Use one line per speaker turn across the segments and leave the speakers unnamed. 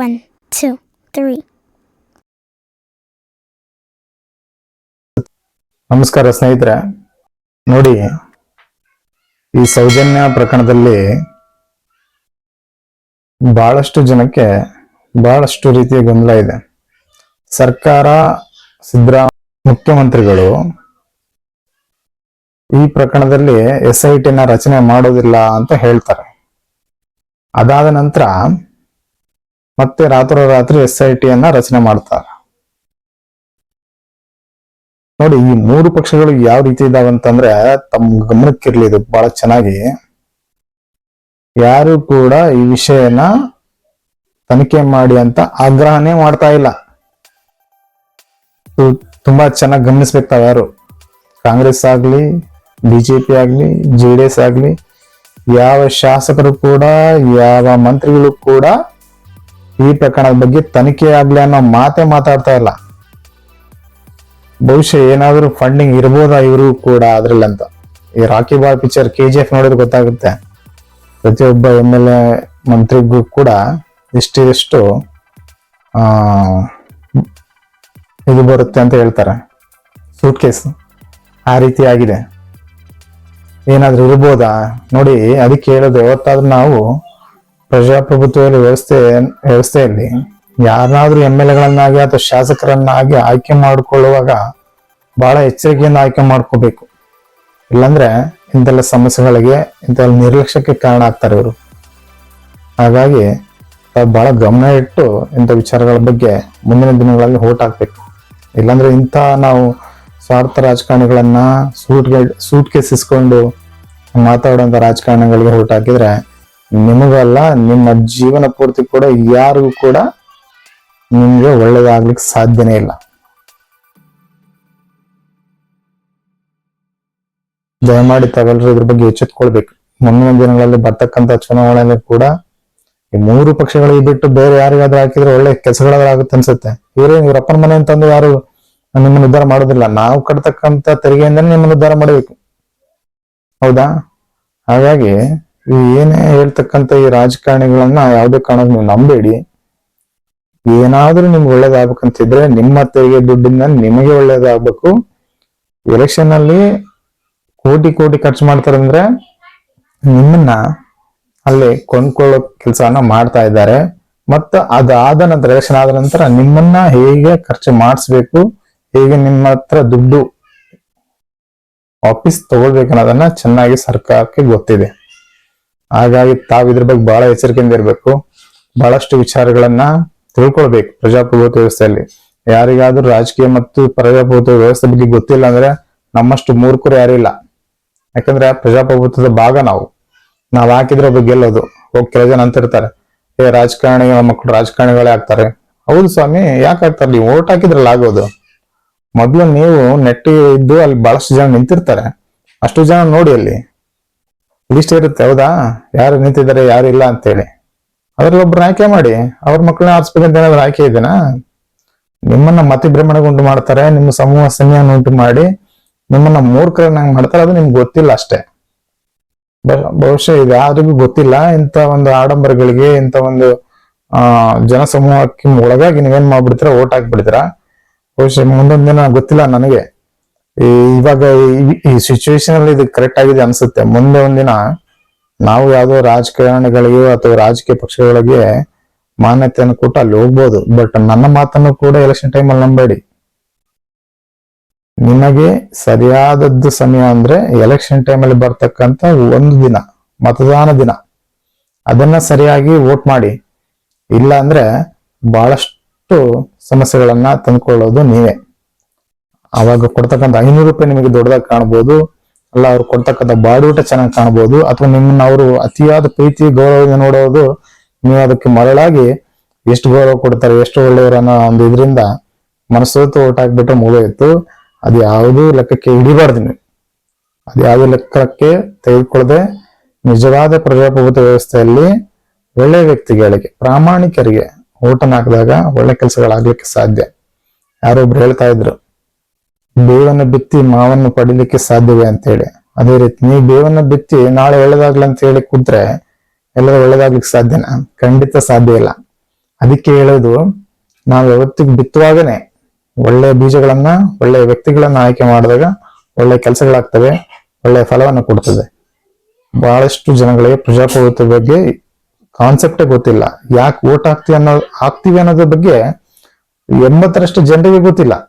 One, two, three.
ನಮಸ್ಕಾರ ಸ್ನೇಹಿತರೆ. ನೋಡಿ ಈ ಸೌಜನ್ಯ ಪ್ರಕರಣದಲ್ಲಿ ಬಹಳಷ್ಟು ಜನಕ್ಕೆ ಬಹಳಷ್ಟು ರೀತಿಯ ಗೊಂದಲ ಇದೆ. ಸರ್ಕಾರ ಸಿದ್ದರಾಮ ಮುಖ್ಯಮಂತ್ರಿಗಳು ಈ ಪ್ರಕರಣದಲ್ಲಿ ಎಸ್ ಐ ಟಿನ ರಚನೆ ಮಾಡೋದಿಲ್ಲ ಅಂತ ಹೇಳ್ತಾರೆ. ಅದಾದ ನಂತರ ಮತ್ತೆ ರಾತ್ರೋರಾತ್ರಿ ಎಸ್ ಐ ಟಿಯನ್ನ ರಚನೆ ಮಾಡ್ತಾರೆ. ನೋಡಿ, ಈ ಮೂರು ಪಕ್ಷಗಳು ಯಾವ ರೀತಿ ಇದಾವೆ ಅಂತಂದ್ರೆ ತಮ್ಮ ಗಮನಕ್ಕಿರ್ಲಿ, ಇದು ಬಹಳ ಚೆನ್ನಾಗಿ. ಯಾರು ಕೂಡ ಈ ವಿಷಯನ ತನಿಖೆ ಮಾಡಿ ಅಂತ ಆಗ್ರಹನೇ ಮಾಡ್ತಾ ಇಲ್ಲ. ತುಂಬಾ ಚೆನ್ನಾಗಿ ಗಮನಿಸ್ಬೇಕು ತಾವ್ಯಾರು ಕಾಂಗ್ರೆಸ್ ಆಗ್ಲಿ ಬಿಜೆಪಿ ಆಗ್ಲಿ ಜೆ ಡಿ ಎಸ್ ಆಗ್ಲಿ, ಯಾವ ಶಾಸಕರು ಕೂಡ, ಯಾವ ಮಂತ್ರಿಗಳು ಕೂಡ ಈ ಪ್ರಕರಣದ ಬಗ್ಗೆ ತನಿಖೆ ಆಗ್ಲಿ ಅನ್ನೋ ಮಾತೇ ಮಾತಾಡ್ತಾ ಇಲ್ಲ. ಬಹುಶಃ ಏನಾದರೂ ಫಂಡಿಂಗ್ ಇರ್ಬೋದಾ ಇವರು ಕೂಡ ಅದ್ರಲ್ಲಿ ಅಂತ. ಈ Rocky boy picture K G F ನೋಡಿದ್ರೆ ಗೊತ್ತಾಗುತ್ತೆ. ಪ್ರತಿಯೊಬ್ಬ ಎಂ ಎಲ್ ಎ ಮಂತ್ರಿಗೂ ಕೂಡ ಆ, ಇದು ಬರುತ್ತೆ ಅಂತ ಹೇಳ್ತಾರೆ. ಸೂಟ್ ಕೇಸ್ ಆ ರೀತಿ ಆಗಿದೆ. ಏನಾದರೂ ಇರ್ಬೋದಾ? ನೋಡಿ, ಅದಕ್ಕೆ ಹೇಳೋದು ಯಾವತ್ತಾದ್ರೂ ನಾವು ಪ್ರಜಾಪ್ರಭುತ್ವದಲ್ಲಿ ವ್ಯವಸ್ಥೆ ವ್ಯವಸ್ಥೆಯಲ್ಲಿ ಯಾರನ್ನಾದ್ರೂ ಎಂ ಎಲ್ ಎಗಳನ್ನಾಗಿ ಅಥವಾ ಶಾಸಕರನ್ನಾಗಿ ಆಯ್ಕೆ ಮಾಡಿಕೊಳ್ಳುವಾಗ ಬಹಳ ಎಚ್ಚರಿಕೆಯಿಂದ ಆಯ್ಕೆ ಮಾಡ್ಕೋಬೇಕು. ಇಲ್ಲಾಂದ್ರೆ ಇಂಥೆಲ್ಲ ಸಮಸ್ಯೆಗಳಿಗೆ, ಇಂತೆಲ್ಲ ನಿರ್ಲಕ್ಷ್ಯಕ್ಕೆ ಕಾರಣ ಆಗ್ತಾರೆ ಇವರು. ಹಾಗಾಗಿ ಬಹಳ ಗಮನ ಇಟ್ಟು ಇಂಥ ವಿಚಾರಗಳ ಬಗ್ಗೆ ಮುಂದಿನ ದಿನಗಳಲ್ಲಿ ಹೋಟ್ ಹಾಕ್ಬೇಕು. ಇಲ್ಲಾಂದ್ರೆ ಇಂಥ ನಾವು ಸ್ವಾರ್ಥ ರಾಜಕಾರಣಿಗಳನ್ನ ಸೂಟ್ ಸೂಟ್ ಕೇಸ್ ಇಸ್ಕೊಂಡು ಮಾತಾಡುವಂಥ ರಾಜಕಾರಣಿಗಳಿಗೆ ಹೋಟ್ ಹಾಕಿದ್ರೆ ನಿಮಗಲ್ಲ, ನಿಮ್ಮ ಜೀವನ ಪೂರ್ತಿ ಕೂಡ ಯಾರಿಗೂ ಕೂಡ ನಿಮ್ಗೆ ಒಳ್ಳೇದಾಗ್ಲಿಕ್ಕೆ ಸಾಧ್ಯನೇ ಇಲ್ಲ. ದಯಮಾಡಿ ತಾವೆಲ್ಲರೂ ಇದ್ರ ಬಗ್ಗೆ ಎಚ್ಚೆತ್ಕೊಳ್ಬೇಕು. ಮುಂದಿನ ದಿನಗಳಲ್ಲಿ ಬರ್ತಕ್ಕಂತ ಚುನಾವಣೆಯಲ್ಲಿ ಕೂಡ ಈ ಮೂರು ಪಕ್ಷಗಳಿಗೆ ಬಿಟ್ಟು ಬೇರೆ ಯಾರಿಗಾದ್ರೂ ಹಾಕಿದ್ರೆ ಒಳ್ಳೆ ಕೆಲಸಗಳಾದ್ರೂ ಆಗುತ್ತೆ ಅನ್ಸುತ್ತೆ. ಇವರೇ ಇವ್ರಪ್ಪನ ಮನೆ ಅಂತಂದು ಯಾರು ನಿಮ್ಮನ್ನು ಉದ್ಧಾರ ಮಾಡೋದಿಲ್ಲ. ನಾವು ಕಟ್ತಕ್ಕಂತ ತೆರಿಗೆಯಿಂದ ನಿಮ್ಮನ್ನು ಉದ್ಧಾರ ಮಾಡಬೇಕು. ಹೌದಾ? ಹಾಗಾಗಿ ಏನೇ ಹೇಳ್ತಕ್ಕಂತ ಈ ರಾಜಕಾರಣಿಗಳನ್ನ ಯಾವುದೇ ಕಾರಣಕ್ಕೆ ನೀವು ನಂಬೇಡಿ. ಏನಾದ್ರೂ ನಿಮ್ಗೆ ಒಳ್ಳೇದಾಗ್ಬೇಕಂತಿದ್ರೆ ನಿಮ್ಮ ತೆರಿಗೆ ದುಡ್ಡಿಂದ ನಿಮಗೆ ಒಳ್ಳೇದಾಗ್ಬೇಕು. ಎಲೆಕ್ಷನ್ ಅಲ್ಲಿ ಕೋಟಿ ಕೋಟಿ ಖರ್ಚು ಮಾಡ್ತಾರಂದ್ರೆ ನಿಮ್ಮನ್ನ ಅಲ್ಲಿ ಕೊಂಡ್ಕೊಳ್ಳೋ ಕೆಲಸನ ಮಾಡ್ತಾ ಇದ್ದಾರೆ. ಮತ್ತು ಅದಾದ ನಂತರ ಎಲೆಕ್ಷನ್ ಆದ ನಂತರ ನಿಮ್ಮನ್ನ ಹೇಗೆ ಖರ್ಚು ಮಾಡಿಸ್ಬೇಕು, ಹೇಗೆ ನಿಮ್ಮ ಹತ್ರ ದುಡ್ಡು ವಾಪಸ್ ತಗೊಳ್ಬೇಕನ್ನೋದನ್ನ ಚೆನ್ನಾಗಿ ಸರ್ಕಾರಕ್ಕೆ ಗೊತ್ತಿದೆ. ಹಾಗಾಗಿ ತಾವು ಇದ್ರ ಬಗ್ಗೆ ಬಹಳ ಎಚ್ಚರಿಕೆಯಿಂದ ಇರಬೇಕು. ಬಹಳಷ್ಟು ವಿಚಾರಗಳನ್ನ ತಿಳ್ಕೊಳ್ಬೇಕು ಪ್ರಜಾಪ್ರಭುತ್ವ ವ್ಯವಸ್ಥೆಯಲ್ಲಿ. ಯಾರಿಗಾದ್ರೂ ರಾಜಕೀಯ ಮತ್ತು ಪ್ರಜಾಪ್ರಭುತ್ವ ವ್ಯವಸ್ಥೆ ಬಗ್ಗೆ ಗೊತ್ತಿಲ್ಲ ಅಂದ್ರೆ ನಮ್ಮಷ್ಟು ಮೂರ್ಖರು ಯಾರಿಲ್ಲ ಯಾಕಂದ್ರೆ ಪ್ರಜಾಪ್ರಭುತ್ವದ ಭಾಗ ನಾವು. ನಾವ್ ಹಾಕಿದ್ರೆ ಬಗ್ಗೆ ಗೆಲ್ಲೋದು. ಹೋಗಿ ಕೆಲ ಜನ ಅಂತಿರ್ತಾರೆ ಏ ರಾಜಕಾರಣಿ ಮಕ್ಕಳು ರಾಜಕಾರಣಿಗಳೇ ಆಗ್ತಾರೆ. ಹೌದು ಸ್ವಾಮಿ, ಯಾಕೆ ಆಗ್ತಾರೆ? ನೀವು ಓಟ್ ಹಾಕಿದ್ರಲ್ಲ ಆಗೋದು. ಮೊದ್ಲು ನೀವು ನೆಟ್ಟಿ ಇದ್ದು ಅಲ್ಲಿ ಬಹಳಷ್ಟು ಜನ ನಿಂತಿರ್ತಾರೆ. ಅಷ್ಟು ಜನ ನೋಡಿ ಅಲ್ಲಿ. ಲಿಸ್ಟ್ ಇರುತ್ತೆ, ಹೌದಾ? ಯಾರು ನಿಂತಿದ್ದಾರೆ, ಯಾರು ಇಲ್ಲ ಅಂತೇಳಿ. ಅದ್ರಲ್ಲಿ ಒಬ್ರು ಆಯ್ಕೆ ಮಾಡಿ. ಅವ್ರ ಮಕ್ಕಳನ್ನ ಆರಿಸ್ಬೇಕಂತ ಏನಾದ್ರು ಆಯ್ಕೆ ಇದೆನಾ? ನಿಮ್ಮನ್ನ ಮತಿಭ್ರಮಣಗುಂಟು ಮಾಡ್ತಾರೆ, ನಿಮ್ಮ ಸಮೂಹ ಸನ್ಯಾನ ಉಂಟು ಮಾಡಿ, ನಿಮ್ಮನ್ನ ಮೂರ್ಖರನ್ನಾಗಿ ಮಾಡ್ತಾರೆ, ಅದು ನಿಮ್ಗೆ ಗೊತ್ತಿಲ್ಲ ಅಷ್ಟೇ. ಬಹುಶಃ ಇದು ಯಾರಿಗೂ ಗೊತ್ತಿಲ್ಲ, ಇಂಥ ಒಂದು ಆಡಂಬರಗಳಿಗೆ, ಇಂಥ ಒಂದು, ಆ, ಜನಸಮೂಹಕ್ಕೆ ಒಳಗಾಗಿ ನೀವೇನ್ ಮಾಡ್ಬಿಡ್ತೀರಾ, ಓಟ್ ಹಾಕ್ಬಿಡ್ತೀರಾ? ಬಹುಶಃ ಮುಂದೊಂದು ದಿನ ಗೊತ್ತಿಲ್ಲ ನನಗೆ. ಇವಾಗ ಈ- ಸಿಚುವೇಶನ್ ಅಲ್ಲಿ ಇದು ಕರೆಕ್ಟ್ ಆಗಿದೆ ಅನ್ಸುತ್ತೆ. ಮುಂದೆ ಒಂದಿನ ನಾವು ಯಾವ್ದೋ ರಾಜಕಾರಣಿಗಳಿಗೆ ಅಥವಾ ರಾಜಕೀಯ ಪಕ್ಷಗಳಿಗೆ ಮಾನ್ಯತೆಯನ್ನು ಕೊಟ್ಟು ಅಲ್ಲಿ ಹೋಗ್ಬೋದು. ಬಟ್ ನನ್ನ ಮಾತನ್ನು ಕೂಡ ಎಲೆಕ್ಷನ್ ಟೈಮಲ್ಲಿ ನಂಬೇಡಿ. ನಿಮಗೆ ಸರಿಯಾದದ್ದು ಸಮಯ ಅಂದ್ರೆ ಎಲೆಕ್ಷನ್ ಟೈಮಲ್ಲಿ ಬರ್ತಕ್ಕಂತ ಒಂದು ದಿನ, ಮತದಾನ ದಿನ. ಅದನ್ನ ಸರಿಯಾಗಿ ವೋಟ್ ಮಾಡಿ. ಇಲ್ಲ ಅಂದ್ರೆ ಬಹಳಷ್ಟು ಸಮಸ್ಯೆಗಳನ್ನ ತಂದ್ಕೊಳ್ಳೋದು ನೀವೇ. ಅವಾಗ ಕೊಡ್ತಕ್ಕಂಥ ಐನೂರು ರೂಪಾಯಿ ನಿಮಗೆ ದೊಡ್ಡದಾಗಿ ಕಾಣ್ಬೋದು. ಅಲ್ಲ, ಅವ್ರು ಕೊಡ್ತಕ್ಕಂಥ ಬಾಡೂಟ ಚೆನ್ನಾಗಿ ಕಾಣ್ಬೋದು. ಅಥವಾ ನಿಮ್ಮನ್ನ ಅವರು ಅತಿಯಾದ ಪ್ರೀತಿ, ಗೌರವದಿಂದ ನೋಡೋದು, ನೀವು ಅದಕ್ಕೆ ಮರಳಾಗಿ ಎಷ್ಟು ಗೌರವ ಕೊಡ್ತಾರೆ, ಎಷ್ಟು ಒಳ್ಳೆಯವರು ಅನ್ನೋ ಒಂದು ಇದರಿಂದ ಮನಸ್ಸು ಓಟ್ ಹಾಕ್ಬಿಟ್ರೆ ಇತ್ತು ಅದು ಯಾವುದೂ ಲೆಕ್ಕಕ್ಕೆ ಹಿಡಿಬಾರ್ದು ನೀವು. ಅದು ಯಾವುದೇ ಲೆಕ್ಕಕ್ಕೆ ತೆಗೆದುಕೊಳ್ಳದೆ ನಿಜವಾದ ಪ್ರಜಾಪ್ರಭುತ್ವ ವ್ಯವಸ್ಥೆಯಲ್ಲಿ ಒಳ್ಳೆಯ ವ್ಯಕ್ತಿಗಳಿಗೆ, ಪ್ರಾಮಾಣಿಕರಿಗೆ ಓಟನ್ ಹಾಕಿದಾಗ ಒಳ್ಳೆ ಕೆಲಸಗಳಾಗ್ಲಿಕ್ಕೆ ಸಾಧ್ಯ. ಯಾರೊಬ್ರು ಹೇಳ್ತಾ ಇದ್ರು ಬೇವನ್ನು ಬಿತ್ತಿ ಮಾವನ್ನು ಪಡಿಲಿಕ್ಕೆ ಸಾಧ್ಯವೇ ಅಂತ ಹೇಳಿ ಅದೇ ರೀತಿ ನೀವು ಬೇವನ್ನ ಬಿತ್ತಿ ನಾಳೆ ಒಳ್ಳೇದಾಗ್ಲಿ ಹೇಳಿ ಕೂತ್ರೆ ಎಲ್ಲರೂ ಒಳ್ಳೇದಾಗ್ಲಿಕ್ಕೆ ಸಾಧ್ಯನಾ? ಖಂಡಿತ ಸಾಧ್ಯ ಇಲ್ಲ. ಅದಕ್ಕೆ ಹೇಳೋದು ನಾವು ಯಾವತ್ತಿಗೆ ಬಿತ್ತುವಾಗನೆ ಒಳ್ಳೆ ಬೀಜಗಳನ್ನ ಒಳ್ಳೆ ವ್ಯಕ್ತಿಗಳನ್ನ ಆಯ್ಕೆ ಮಾಡಿದಾಗ ಒಳ್ಳೆ ಕೆಲಸಗಳಾಗ್ತವೆ ಒಳ್ಳೆ ಫಲವನ್ನು ಕೊಡ್ತದೆ. ಬಹಳಷ್ಟು ಜನಗಳಿಗೆ ಪ್ರಜಾಪ್ರಭುತ್ವ ಬಗ್ಗೆ ಕಾನ್ಸೆಪ್ಟೇ ಗೊತ್ತಿಲ್ಲ. ಯಾಕೆ ಓಟ್ ಹಾಕ್ತಿವಿ ಅನ್ನೋ ಹಾಕ್ತಿವಿ ಅನ್ನೋದ್ರ ಬಗ್ಗೆ ಎಂಬತ್ತರಷ್ಟು ಜನರಿಗೆ ಗೊತ್ತಿಲ್ಲ.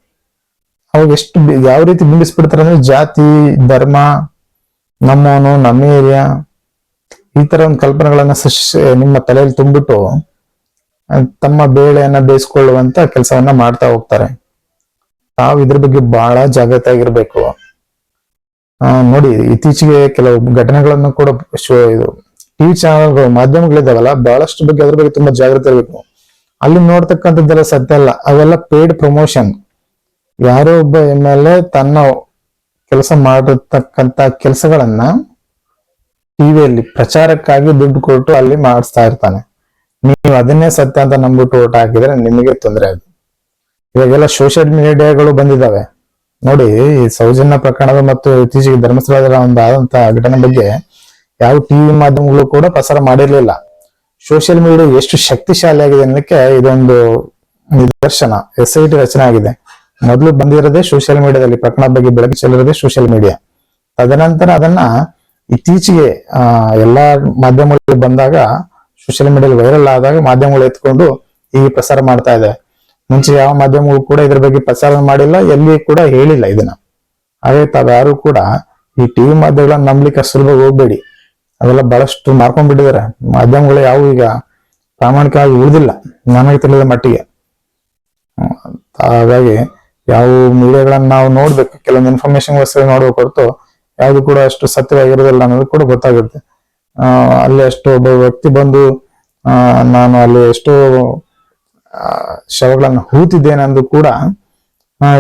ಅವಾಗ ಎಷ್ಟು ಯಾವ ರೀತಿ ಬಿಂಬಿಸ್ಬಿಡ್ತಾರೆ ಅಂದ್ರೆ ಜಾತಿ ಧರ್ಮ ನಮ್ಮವನು ನಮ್ಮ ಏರಿಯಾ ಈ ತರ ಒಂದು ಕಲ್ಪನೆಗಳನ್ನ ಸೃಷ್ಟಿ ನಿಮ್ಮ ತಲೆಯಲ್ಲಿ ತುಂಬಿಟ್ಟು ತಮ್ಮ ಬೇಳೆಯನ್ನ ಬೇಯಿಸ್ಕೊಳ್ಳುವಂತ ಕೆಲಸವನ್ನ ಮಾಡ್ತಾ ಹೋಗ್ತಾರೆ. ತಾವು ಇದ್ರ ಬಗ್ಗೆ ಬಹಳ ಜಾಗ್ರತೆ ಆಗಿರ್ಬೇಕು ಆ, ನೋಡಿ ಇತ್ತೀಚೆಗೆ ಕೆಲವು ಘಟನೆಗಳನ್ನು ಕೂಡ ಶೋ ಇದು ಟಿವಿ ಚಾನಲ್ಗಳು ಮಾಧ್ಯಮಗಳಿದಾವಲ್ಲ ಬಹಳಷ್ಟು ಬಗ್ಗೆ ಅದ್ರ ಬಗ್ಗೆ ತುಂಬಾ ಜಾಗೃತಿ ಇರಬೇಕು. ಅಲ್ಲಿ ನೋಡ್ತಕ್ಕಂಥದ್ದೆಲ್ಲ ಸತ್ಯ ಅಲ್ಲ ಅವೆಲ್ಲ ಪೇಡ್ ಪ್ರಮೋಷನ್ ಯಾರೋ ಒಬ್ಬ ಎಂ ಎಲ್ ಎ ತನ್ನ ಕೆಲಸ ಮಾಡಿರ್ತಕ್ಕಂತ ಕೆಲಸಗಳನ್ನ ಟಿವಿಯಲ್ಲಿ ಪ್ರಚಾರಕ್ಕಾಗಿ ದುಡ್ಡು ಕೊಟ್ಟು ಅಲ್ಲಿ ಮಾಡಿಸ್ತಾ ಇರ್ತಾನೆ. ನೀವು ಅದನ್ನೇ ಸತ್ಯ ಅಂತ ನಂಬಿಟ್ಟು ಓಟ್ ಹಾಕಿದ್ರೆ ನಿಮಗೆ ತೊಂದರೆ ಅದು. ಇವಾಗೆಲ್ಲ ಸೋಷಿಯಲ್ ಮೀಡಿಯಾಗಳು ಬಂದಿದ್ದಾವೆ ನೋಡಿ, ಈ ಸೌಜನ್ಯ ಪ್ರಕರಣದ ಮತ್ತು ಇತ್ತೀಚೆಗೆ ಧರ್ಮಸ್ಥಳದ ಒಂದು ಆದಂತ ಘಟನೆ ಬಗ್ಗೆ ಯಾವ ಟಿವಿ ಮಾಧ್ಯಮಗಳು ಕೂಡ ಪ್ರಸಾರ ಮಾಡಿರ್ಲಿಲ್ಲ. ಸೋಷಿಯಲ್ ಮೀಡಿಯಾ ಎಷ್ಟು ಶಕ್ತಿಶಾಲಿ ಆಗಿದೆ ಅನ್ನಕ್ಕೆ ಇದೊಂದು ನಿದರ್ಶನ ಎಸ್ ಐ ಟಿ ರಚನೆ ಆಗಿದೆ. ಮೊದಲು ಬಂದಿರೋದೇ ಸೋಷಿಯಲ್ ಮೀಡಿಯಾದಲ್ಲಿ ಪ್ರಕರಣ ಬಗ್ಗೆ ಬೆಳಕು ಚೆಲ್ಲಿರೋದೇ ಸೋಷಿಯಲ್ ಮೀಡಿಯಾ ತದನಂತರ ಅದನ್ನ ಇತ್ತೀಚೆಗೆ ಎಲ್ಲಾ ಮಾಧ್ಯಮಗಳು ಬಂದಾಗ ಸೋಷಿಯಲ್ ಮೀಡಿಯಾದಲ್ಲಿ ವೈರಲ್ ಆದಾಗ ಮಾಧ್ಯಮಗಳು ಎತ್ಕೊಂಡು ಈ ಪ್ರಸಾರ ಮಾಡ್ತಾ ಇದೆ ಮುಂಚೆ ಯಾವ ಮಾಧ್ಯಮಗಳು ಕೂಡ ಇದ್ರ ಬಗ್ಗೆ ಪ್ರಸಾರ ಮಾಡಿಲ್ಲ, ಎಲ್ಲಿ ಕೂಡ ಹೇಳಿಲ್ಲ ಇದನ್ನ. ಹಾಗೆ ತಾವ್ಯಾರು ಕೂಡ ಈ ಟಿವಿ ಮಾಧ್ಯಮಗಳನ್ನ ನಂಬಲಿಕ್ಕೆ ಸುಲಭ ಹೋಗ್ಬೇಡಿ. ಅವೆಲ್ಲ ಬಹಳಷ್ಟು ಮಾರ್ಕೊಂಡ್ಬಿಟ್ಟಿದ್ದಾರೆ ಮಾಧ್ಯಮಗಳು ಯಾವ ಈಗ ಪ್ರಾಮಾಣಿಕವಾಗಿ ಉಳಿದಿಲ್ಲ ನನಗೆ ತಿಳಿದ ಮಟ್ಟಿಗೆ. ಹಾಗಾಗಿ ಯಾವ ಮೀಡಿಯಾಗಳನ್ನ ನಾವು ನೋಡ್ಬೇಕು, ಕೆಲವೊಂದು ಇನ್ಫಾರ್ಮೇಶನ್ ಗೋಸ್ಕರ ನೋಡ್ಬೇಕು ಹೊರತು ಯಾವ್ದು ಕೂಡ ಅಷ್ಟು ಸತ್ಯವಾಗಿರೋದಿಲ್ಲ ಅನ್ನೋದು ಕೂಡ ಗೊತ್ತಾಗುತ್ತೆ. ಅಲ್ಲಿ ಅಷ್ಟು ಒಬ್ಬ ವ್ಯಕ್ತಿ ಬಂದು ನಾನು ಅಲ್ಲಿ ಎಷ್ಟೋ ಶವಗಳನ್ನು ಹೂತಿದ್ದೇನೆ ಅಂದು ಕೂಡ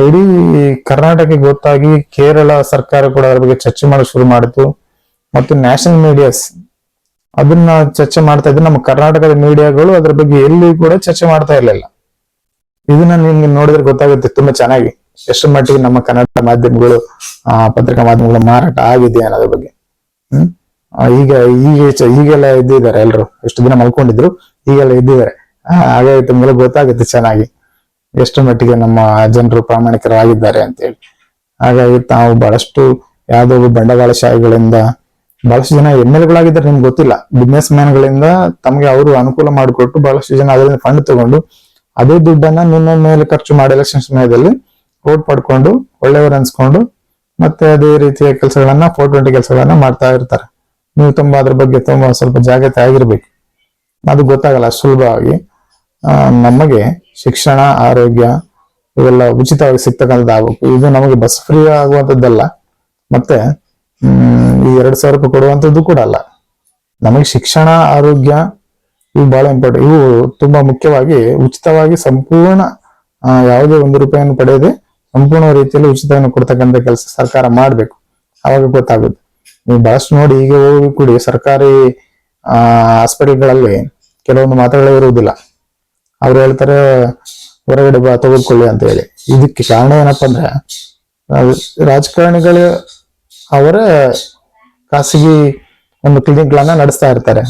ಇಡೀ ಕರ್ನಾಟಕಕ್ಕೆ ಗೊತ್ತಾಗಿ ಕೇರಳ ಸರ್ಕಾರ ಕೂಡ ಅದ್ರ ಬಗ್ಗೆ ಚರ್ಚೆ ಮಾಡಕ್ ಶುರು ಮಾಡಿತು. ಮತ್ತು ನ್ಯಾಷನಲ್ ಮೀಡಿಯಾಸ್ ಅದನ್ನ ಚರ್ಚೆ ಮಾಡ್ತಾ ಇದ್ರೆ ನಮ್ಮ ಕರ್ನಾಟಕದ ಮೀಡಿಯಾಗಳು ಅದ್ರ ಬಗ್ಗೆ ಎಲ್ಲಿ ಕೂಡ ಚರ್ಚೆ ಮಾಡ್ತಾ ಇರ್ಲಿಲ್ಲ. ಇದನ್ನ ನಿಮ್ಗೆ ನೋಡಿದ್ರೆ ಗೊತ್ತಾಗುತ್ತೆ, ತುಂಬಾ ಚೆನ್ನಾಗಿ. ಎಷ್ಟು ಮಟ್ಟಿಗೆ ನಮ್ಮ ಕನ್ನಡ ಮಾಧ್ಯಮಗಳು, ಆ, ಪತ್ರಿಕಾ ಮಾಧ್ಯಮಗಳು ಮಾರಾಟ ಆಗಿದೆ ಅನ್ನೋದ್ರ ಬಗ್ಗೆ. ಹ್ಮ್? ಈಗ ಈಗ ಈಗೆಲ್ಲ ಇದ್ದಿದ್ದಾರೆ ಎಲ್ರು. ಎಷ್ಟು ದಿನ ಮಲ್ಕೊಂಡಿದ್ರು, ಈಗೆಲ್ಲ ಇದ್ದಿದ್ದಾರೆ. ಹಾಗಾಗಿ ತಮ್ಗೆಲ್ಲ ಗೊತ್ತಾಗುತ್ತೆ ಚೆನ್ನಾಗಿ. ಎಷ್ಟು ಮಟ್ಟಿಗೆ ನಮ್ಮ ಜನರು ಪ್ರಾಮಾಣಿಕರಾಗಿದ್ದಾರೆ ಅಂತೇಳಿ. ಹಾಗಾಗಿ ತಾವು ಬಹಳಷ್ಟು ಯಾವ್ದೋ ಬಂಡವಾಳಶಾಹಿಗಳಿಂದ, ಬಹಳಷ್ಟು ಜನ ಎಂ ಎಲ್ ಗಳಾಗಿದ್ದಾರೆ ನಿಮ್ಗೆ ಗೊತ್ತಿಲ್ಲ. ಬಿಸ್ನೆಸ್ ಮ್ಯಾನ್ ಗಳಿಂದ ತಮಗೆ ಅವರು ಅನುಕೂಲ ಮಾಡಿಕೊಟ್ಟು ಬಹಳಷ್ಟು ಜನ ಅದರಿಂದ ಫಂಡ್ ತಗೊಂಡು ಅದೇ ದುಡ್ಡನ್ನ ನಿಮ್ಮ ಮೇಲೆ ಖರ್ಚು ಮಾಡಿ ಎಲೆಕ್ಷನ್ ಸಮಯದಲ್ಲಿ ವೋಟ್ ಪಡ್ಕೊಂಡು, ಒಳ್ಳೆಯವರು ಅನ್ಸ್ಕೊಂಡು, ಮತ್ತೆ ಅದೇ ರೀತಿಯ ಕೆಲಸಗಳನ್ನ ಫೋರ್ ಟ್ವೆಂಟಿ ಕೆಲಸಗಳನ್ನ ಮಾಡ್ತಾ ಇರ್ತಾರೆ. ನೀವು ತುಂಬಾ ಅದ್ರ ಬಗ್ಗೆ ತುಂಬಾ ಸ್ವಲ್ಪ ಜಾಗ್ರತೆ ಆಗಿರ್ಬೇಕು. ಅದು ಗೊತ್ತಾಗಲ್ಲ, ಸುಲಭವಾಗಿ. ನಮಗೆ ಶಿಕ್ಷಣ, ಆರೋಗ್ಯ ಇವೆಲ್ಲ ಉಚಿತವಾಗಿ ಸಿಗ್ತಕ್ಕಂಥದ್ದು ಆಗ್ಬೇಕು. ಇದು ನಮಗೆ ಬಸ್ ಫ್ರೀ ಆಗುವಂಥದ್ದಲ್ಲ. ಮತ್ತೆ ಈ ಎರಡು ಸಾವಿರ ರೂಪಾಯಿ ಕೊಡುವಂಥದ್ದು ಕೂಡ ಅಲ್ಲ. ನಮಗೆ ಶಿಕ್ಷಣ, ಆರೋಗ್ಯ ಇವು ಬಹಳ ಇಂಪಾರ್ಟೆಂಟ್ ಇವು ತುಂಬಾ ಮುಖ್ಯವಾಗಿ ಉಚಿತವಾಗಿ ಸಂಪೂರ್ಣ ಯಾವುದೇ ಒಂದು ರೂಪಾಯಿಯನ್ನು ಪಡೆಯದೆ ಸಂಪೂರ್ಣ ರೀತಿಯಲ್ಲಿ ಉಚಿತವನ್ನು ಕೊಡ್ತಕ್ಕಂಥ ಕೆಲಸ ಸರ್ಕಾರ ಮಾಡಬೇಕು. ಅವಾಗ ಗೊತ್ತಾಗುತ್ತೆ. ನೀವು ಬಹಳಷ್ಟು ನೋಡಿ ಈಗ ಹೋಗಿ ಕೂಡಿ ಸರ್ಕಾರಿ, ಆ ಹಾಸ್ಪಿಟಲ್ಗಳಲ್ಲಿ ಕೆಲವೊಂದು ಮಾತುಗಳು ಇರುವುದಿಲ್ಲ. ಅವ್ರು ಹೇಳ್ತಾರೆ, ಹೊರಗಡೆ ಬಾ ತೆಗೆದುಕೊಳ್ಳಿ ಅಂತ ಹೇಳಿ. ಇದಕ್ಕೆ ಕಾರಣ ಏನಪ್ಪಾ ಅಂದ್ರೆ ರಾಜಕಾರಣಿಗಳು ಅವರ ಖಾಸಗಿ ಒಂದು ಕ್ಲಿನಿಕ್ಗಳನ್ನ ನಡೆಸ್ತಾ ಇರ್ತಾರೆ.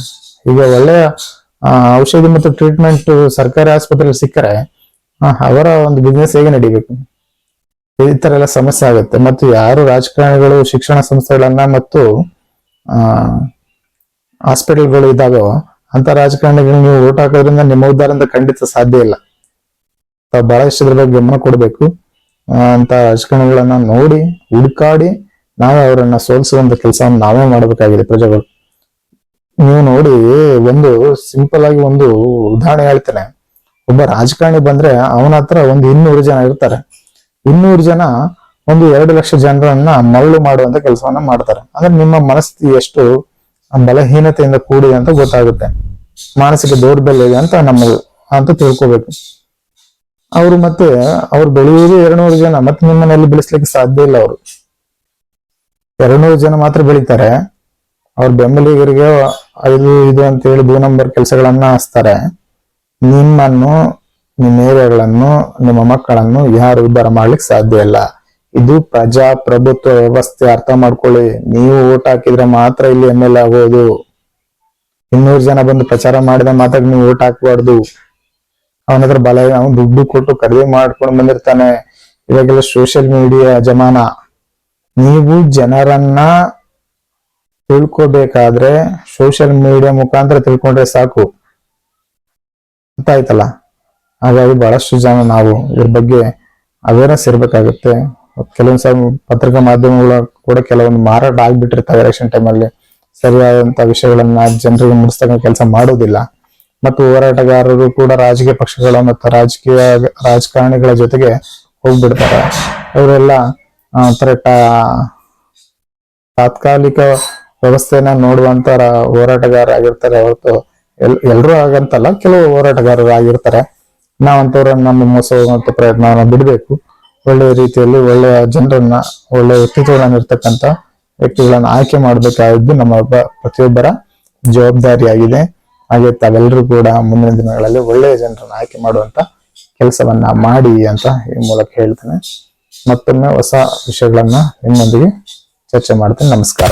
ಈಗ ಒಳ್ಳೆಯ ಔಷಧಿ ಮತ್ತು ಟ್ರೀಟ್ಮೆಂಟ್ ಸರ್ಕಾರಿ ಆಸ್ಪತ್ರೆಯಲ್ಲಿ ಸಿಕ್ಕರೆ ಅವರ ಒಂದು ಬಿಸ್ನೆಸ್ ಹೇಗೆ ನಡಿಬೇಕು? ಈ ತರ ಎಲ್ಲ ಸಮಸ್ಯೆ ಆಗುತ್ತೆ. ಮತ್ತು ಯಾರು ರಾಜಕಾರಣಿಗಳು, ಶಿಕ್ಷಣ ಸಂಸ್ಥೆಗಳನ್ನ ಮತ್ತು ಹಾಸ್ಪಿಟಲ್ಗಳು ಇದ್ದಾಗ ಅಂತ ರಾಜಕಾರಣಿಗಳು ನೀವು ಓಟ್ ಹಾಕೋದ್ರಿಂದ ನಿಮ್ಮ ಖಂಡಿತ ಸಾಧ್ಯ ಇಲ್ಲ. ತಾವು ಬಹಳಷ್ಟು ಇದ್ರ ಬಗ್ಗೆ ಗಮನ ಕೊಡಬೇಕು. ಅಂತ ರಾಜಕಾರಣಿಗಳನ್ನ ನೋಡಿ, ಹುಡುಕಾಡಿ, ನಾವೇ ಅವರನ್ನ ಸೋಲಿಸುವಂತ ಕೆಲಸವನ್ನು ನಾವೇ ಮಾಡಬೇಕಾಗಿದೆ ಪ್ರಜೆಗಳು. ನೀವು ನೋಡಿ ಒಂದು ಸಿಂಪಲ್ ಆಗಿ ಒಂದು ಉದಾಹರಣೆ ಹೇಳ್ತೇನೆ. ಒಬ್ಬ ರಾಜಕಾರಣಿ ಬಂದ್ರೆ ಅವನ ಹತ್ರ ಒಂದು ಇನ್ನೂರು ಜನ ಇರ್ತಾರೆ. ಇನ್ನೂರು ಜನ ಒಂದು ಎರಡು ಲಕ್ಷ ಜನರನ್ನ ಮರಳು ಮಾಡುವಂತ ಕೆಲಸವನ್ನ ಮಾಡ್ತಾರೆ. ಅಂದ್ರೆ ನಿಮ್ಮ ಮನಸ್ಥಿತಿ ಎಷ್ಟು ಬಲಹೀನತೆಯಿಂದ ಕೂಡಿದೆ ಅಂತ ಗೊತ್ತಾಗುತ್ತೆ. ಮಾನಸಿಕ ದೌರ್ಬಲ್ಯ ಇದೆ ಅಂತ ನಮ್ಮ ಅಂತ ತಿಳ್ಕೊಬೇಕು. ಅವರು ಮತ್ತೆ ಅವ್ರು ಬೆಳೆಯುವುದು ಎರಡ್ನೂರು ಜನ, ಮತ್ತೆ ನಿಮ್ಮನೆಯಲ್ಲಿ ಬೆಳೆಸ್ಲಿಕ್ಕೆ ಸಾಧ್ಯ ಇಲ್ಲ ಅವರು. ಎರಡ್ನೂರು ಜನ ಮಾತ್ರ ಬೆಳಿತಾರೆ. ಅವ್ರ ಬೆಂಬಲಿಗರಿಗೆ ಐದು ಇದು ಅಂತ ಹೇಳಿ ದೂ ನಂಬರ್ ಕೆಲಸಗಳನ್ನ ಹಚ್ತಾರೆ. ನಿಮ್ಮನ್ನು ನಿಮ್ಮ ಏರಿಯಾಗಳನ್ನು, ನಿಮ್ಮ ಮಕ್ಕಳನ್ನು ಯಾರು ಉದ್ಧಾರ ಮಾಡ್ಲಿಕ್ಕೆ ಸಾಧ್ಯ ಇಲ್ಲ. ಇದು ಪ್ರಜಾಪ್ರಭುತ್ವ ವ್ಯವಸ್ಥೆ ಅರ್ಥ ಮಾಡ್ಕೊಳ್ಳಿ. ನೀವು ಓಟ್ ಹಾಕಿದ್ರೆ ಮಾತ್ರ ಇಲ್ಲಿ ಎಂ ಎಲ್ ಆಗೋದು. ಇನ್ನೂರು ಜನ ಬಂದು ಪ್ರಚಾರ ಮಾಡಿದ ಮಾತ್ರ ನೀವು ಓಟ್ ಹಾಕಬಾರ್ದು. ಅವನ ಹತ್ರ ಬಲ, ಅವನು ದುಡ್ಡು ಕೊಟ್ಟು ಖರೀದಿ ಮಾಡ್ಕೊಂಡು ಬಂದಿರ್ತಾನೆ. ಇವಾಗೆಲ್ಲ ಸೋಷಿಯಲ್ ಮೀಡಿಯಾ ಜಮಾನ. ನೀವು ಜನರನ್ನ ತಿಳ್ಕೊಬೇಕಾದ್ರೆ ಸೋಷಿಯಲ್ ಮೀಡಿಯಾ ಮುಖಾಂತರ ತಿಳ್ಕೊಂಡ್ರೆ ಸಾಕು. ಗೊತ್ತಾಯ್ತಲ್ಲ ಹಾಗಾಗಿ ಬಹಳಷ್ಟು ಜನ ನಾವು ಇದ್ರ ಬಗ್ಗೆ ಅವೇರ್ನೆಸ್ ಇರ್ಬೇಕಾಗುತ್ತೆ. ಕೆಲವೊಂದ್ ಸಲ ಪತ್ರಿಕಾ ಮಾಧ್ಯಮಗಳು ಕೂಡ ಕೆಲವೊಂದು ಮಾರಾಟ ಆಗ್ಬಿಟ್ಟಿರ್ತವೆ ಎಲೆಕ್ಷನ್ ಟೈಮಲ್ಲಿ ಸರಿಯಾದಂತ ವಿಷಯಗಳನ್ನ ಜನರಿಗೆ ಮುಡಿಸ್ತಕ್ಕ ಕೆಲಸ ಮಾಡೋದಿಲ್ಲ. ಮತ್ತು ಹೋರಾಟಗಾರರು ಕೂಡ ರಾಜಕೀಯ ಪಕ್ಷಗಳ ಮತ್ತು ರಾಜಕೀಯ ರಾಜಕಾರಣಿಗಳ ಜೊತೆಗೆ ಹೋಗ್ಬಿಡ್ತಾರೆ. ಅವರೆಲ್ಲ ತಾತ್ಕಾಲಿಕ ವ್ಯವಸ್ಥೆನ ನೋಡುವಂತ ಹೋರಾಟಗಾರ ಆಗಿರ್ತಾರೆ ಹೊರತು ಎಲ್, ಎಲ್ರೂ ಆಗಂತಲ್ಲ ಕೆಲವು ಹೋರಾಟಗಾರರು ಆಗಿರ್ತಾರೆ ನಾವಂತವ್ರನ್ನ ನಮ್ಮ ಮೋಸ ಹೋಗುವಂತ ಪ್ರಯತ್ನವನ್ನ ಬಿಡಬೇಕು. ಒಳ್ಳೆಯ ರೀತಿಯಲ್ಲಿ ಒಳ್ಳೆಯ ಜನರನ್ನ, ಒಳ್ಳೆಯ ವ್ಯಕ್ತಿತ್ವಗಳನ್ನ ಇರ್ತಕ್ಕಂಥ ವ್ಯಕ್ತಿಗಳನ್ನ ಆಯ್ಕೆ ಮಾಡಬೇಕಾದ್ದು ನಮ್ಮ ಪ್ರತಿಯೊಬ್ಬರ ಜವಾಬ್ದಾರಿಯಾಗಿದೆ. ಹಾಗೆ ತಾವೆಲ್ಲರೂ ಕೂಡ ಮುಂದಿನ ದಿನಗಳಲ್ಲಿ ಒಳ್ಳೆಯ ಜನರನ್ನ ಆಯ್ಕೆ ಮಾಡುವಂತ ಕೆಲಸವನ್ನ ಮಾಡಿ ಅಂತ ಈ ಮೂಲಕ ಹೇಳ್ತೇನೆ. ಮತ್ತೊಮ್ಮೆ ಹೊಸ ವಿಷಯಗಳನ್ನ ನಿಮ್ಮೊಂದಿಗೆ ಚರ್ಚೆ ಮಾಡ್ತೇನೆ. ನಮಸ್ಕಾರ.